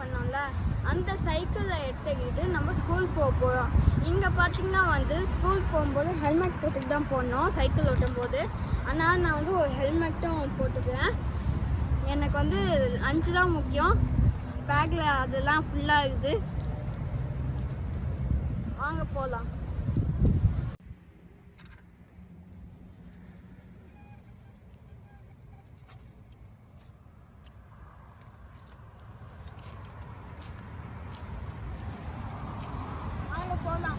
பண்ணோம்ல அந்த சைக்கிளில் எடுத்துக்கிட்டு நம்ம ஸ்கூல் போக போகிறோம் இங்கே பார்த்தீங்கன்னா வந்து ஸ்கூல் போகும்போது ஹெல்மெட் போட்டுட்டு தான் போடணும் சைக்கிள் ஓட்டும் போது. ஆனால் நான் வந்து ஒரு ஹெல்மெட்டும் போட்டுக்கிறேன். எனக்கு வந்து லஞ்சு தான் முக்கியம். பேக்கில் அதெல்லாம் ஃபுல்லாக இருக்குது வாங்க போகலாம் வாங்க போகலாம்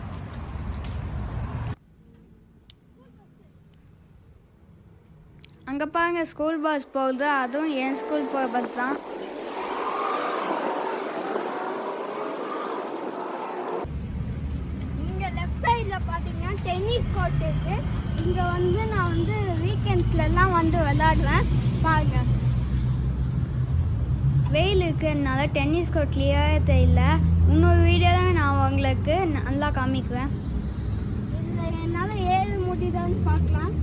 அங்கே பாருங்க ஸ்கூல் பஸ் போகுது. அதுவும் என் ஸ்கூல் போகிற பஸ் தான். இங்கே லெஃப்ட் சைடில் பார்த்தீங்கன்னா டென்னிஸ் கோர்ட் இருக்கு. இங்கே வந்து நான் வந்து வீக்கெண்ட்ஸ்லலாம் வந்து விளையாடுவேன். பாருங்க. வெயில் இருக்கிறதுனால டென்னிஸ் கோர்ட் கிளியராக தெரியல. இன்னொரு வீடியோவில் நான் உங்களுக்கு நல்லா காமிக்குவேன் இதில் என்னால் ஏழு முடியுதான்னு பார்க்கலாம்.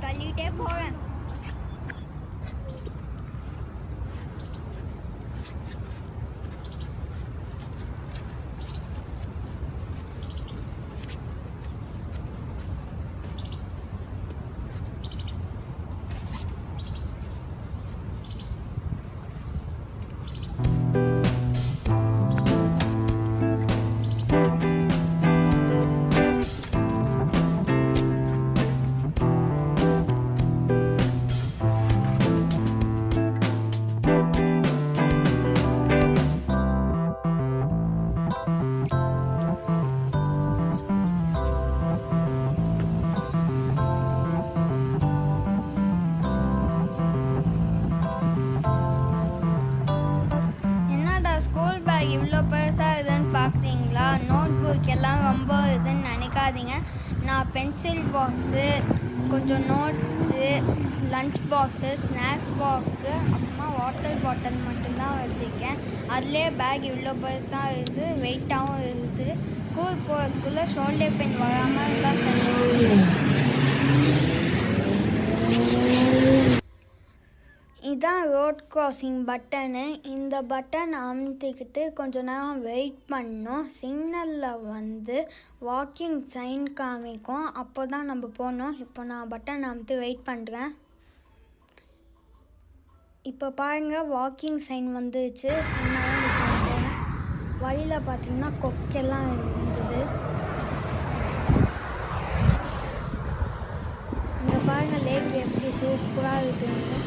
சரி தள்ளிட்டே போவேன் நான் பென்சில் பாக்ஸு கொஞ்சம் notes lunch box snacks box அப்புறமா வாட்டர் பாட்டில் மட்டும்தான் வச்சுருக்கேன். அதுலேயே பேக் இவ்வளோ பெருசாக இருக்குது வெயிட்டாகவும் இருக்குது ஸ்கூல் போகிறதுக்குள்ளே ஷோல்டர் பெயின் வராமல் இருந்தால் சரி. இதான் ரோட் க்ராசிங் பட்டனு இந்த பட்டன் அமுத்திக்கிட்டு கொஞ்ச நேரம் வெயிட் பண்ணோம். சிக்னலில் வந்து வாக்கிங் சைன் காமிக்கும். அப்போ தான் நம்ம போகணும். இப்போ நான் பட்டன் அமுத்தி வெயிட் பண்ணுறேன் இப்போ பாருங்கள் வாக்கிங் சைன் வந்துச்சு வழியில் பார்த்தீங்கன்னா கொக்கெல்லாம் இருந்தது. இந்த பாருங்கள் லேக் எப்படி சூப்பராக இருக்குதுன்னு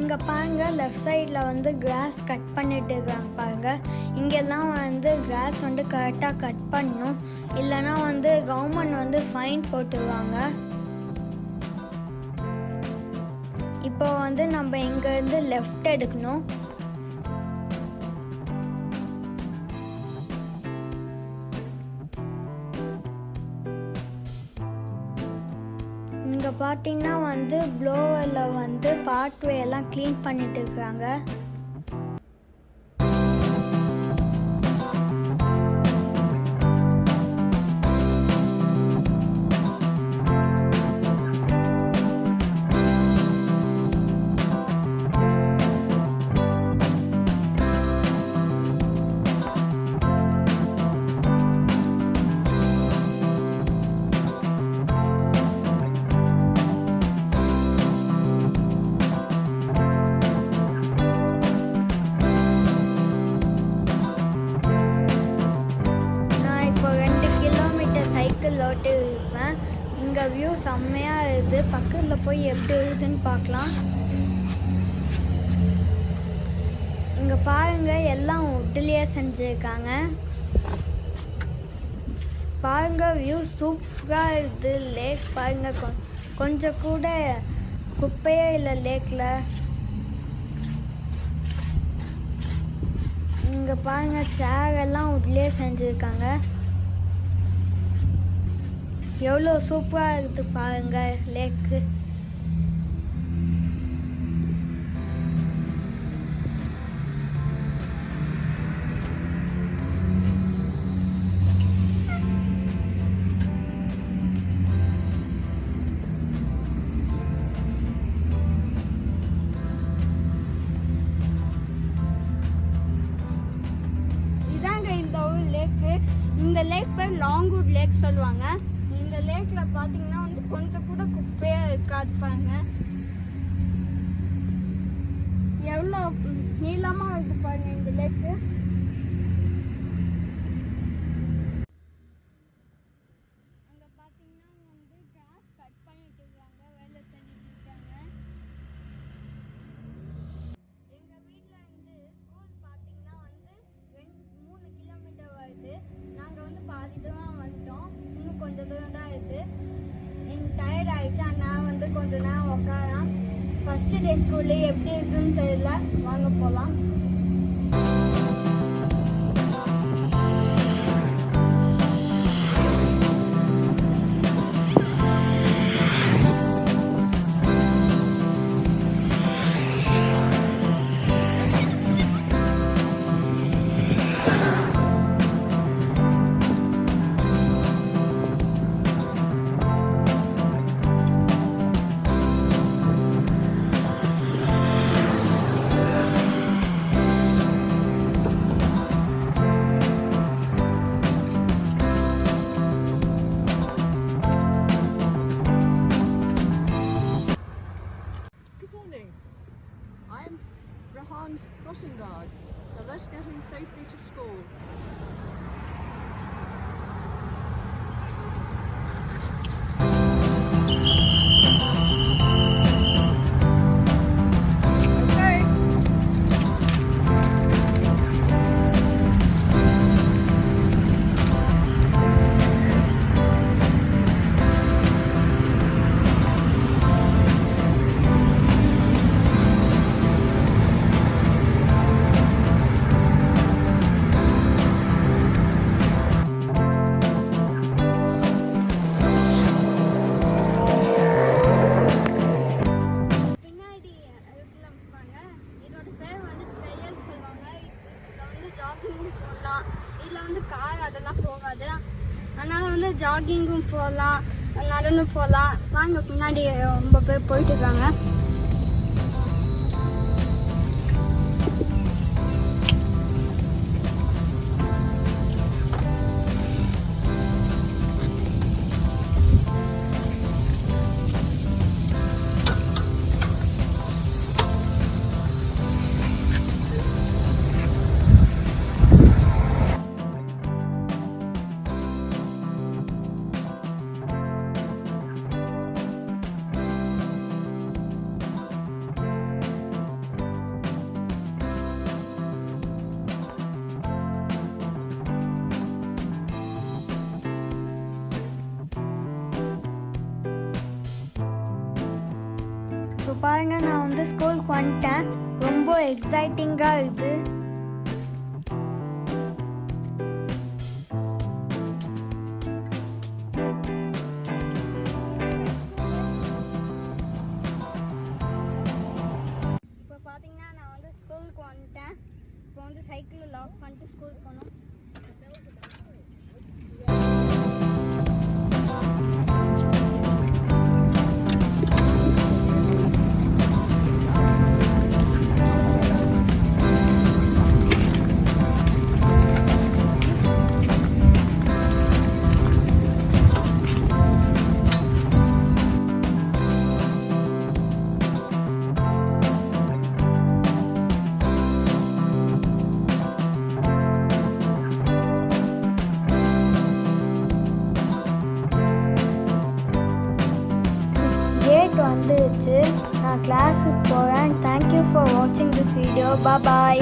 இங்கே பாருங்க லெஃப்ட் சைடில் வந்து கிராஸ் கட் பண்ணிட்டு இருக்காங்க பாருங்க. இங்கெல்லாம் வந்து கிராஸ் வந்து கரெக்டாக கட் பண்ணணும். இல்லைன்னா வந்து கவர்மெண்ட் வந்து ஃபைன் போட்டுருவாங்க. இப்போ வந்து நம்ம இங்கேருந்து லெஃப்ட் எடுக்கணும். பார்த்தீங்கன்னா வந்து ப்ளோவரில் வந்து பாட்வே எல்லாம் க்ளீன் பண்ணிட்டு இருக்காங்க. போய் எப்படி இருக்குதுன்னு பார்க்கலாம். இங்கே பாருங்க எல்லாம் உட்டிலேயே செஞ்சுருக்காங்க. பாருங்க வியூ சூப்பராக இருக்குது லேக் பாருங்க கொ- கொஞ்சம் கூட குப்பையே இல்லை லேக்கில் இங்கே பாருங்க சேர் எல்லாம் உட்லேயே செஞ்சுருக்காங்க. எவ்வளோ சூப்பராக இருக்குது பாருங்க லேக்கு லேக் சொல்லுவாங்க. இந்த லேக்ல பாத்தீங்கன்னா வந்து கொஞ்சம் கூட குப்பையா இருக்காது பாருங்க. எவ்வளோ நீளமா இருக்கு பாருங்க இந்த லேக்கு அங்க பாத்தீங்கன்னா வந்து கிராஸ் கட் பண்ணிட்டு இருக்காங்க வேலை செஞ்சுட்டு இருக்காங்க எங்க வீட்ல இருந்து ஸ்கூல் பாத்தீங்கன்னா வந்து ரெண்டு மூணு கிலோமீட்டர் வருது நாங்க வந்து பாதி தூரம் வந்துட்டோம் இன்னும் கொஞ்சம் தூரம் தான் இருக்கு எனக்கு டயர்ட் ஆயிடுச்சு நான் வந்து கொஞ்ச நேரம் உட்காரலாம் ஃபஸ்ட்டு டே ஸ்கூல்லே எப்படி இருக்குன்னு தெரியல. வாங்க போகலாம் I'm Rahan's crossing guard, so let's get him safely to school. போகலாம் நடந்து போகலாம் வாங்க பின்னாடி ரொம்ப பேர் போயிட்டு இருக்காங்க. பாருங்க நான் வந்து ஸ்கூலுக்கு வந்துட்டேன். ரொம்ப எக்ஸைட்டிங்காக இருக்குது இப்போ பார்த்தீங்கன்னா நான் வந்து ஸ்கூலுக்கு வந்துட்டேன். இப்போ வந்து சைக்கிளில் லாக் பண்ணிட்டு ஸ்கூலுக்கு போனோம் நான் கிளாஸுக்கு போகிறேன் தேங்க்யூ ஃபார் வாட்சிங் திஸ் வீடியோ பாய்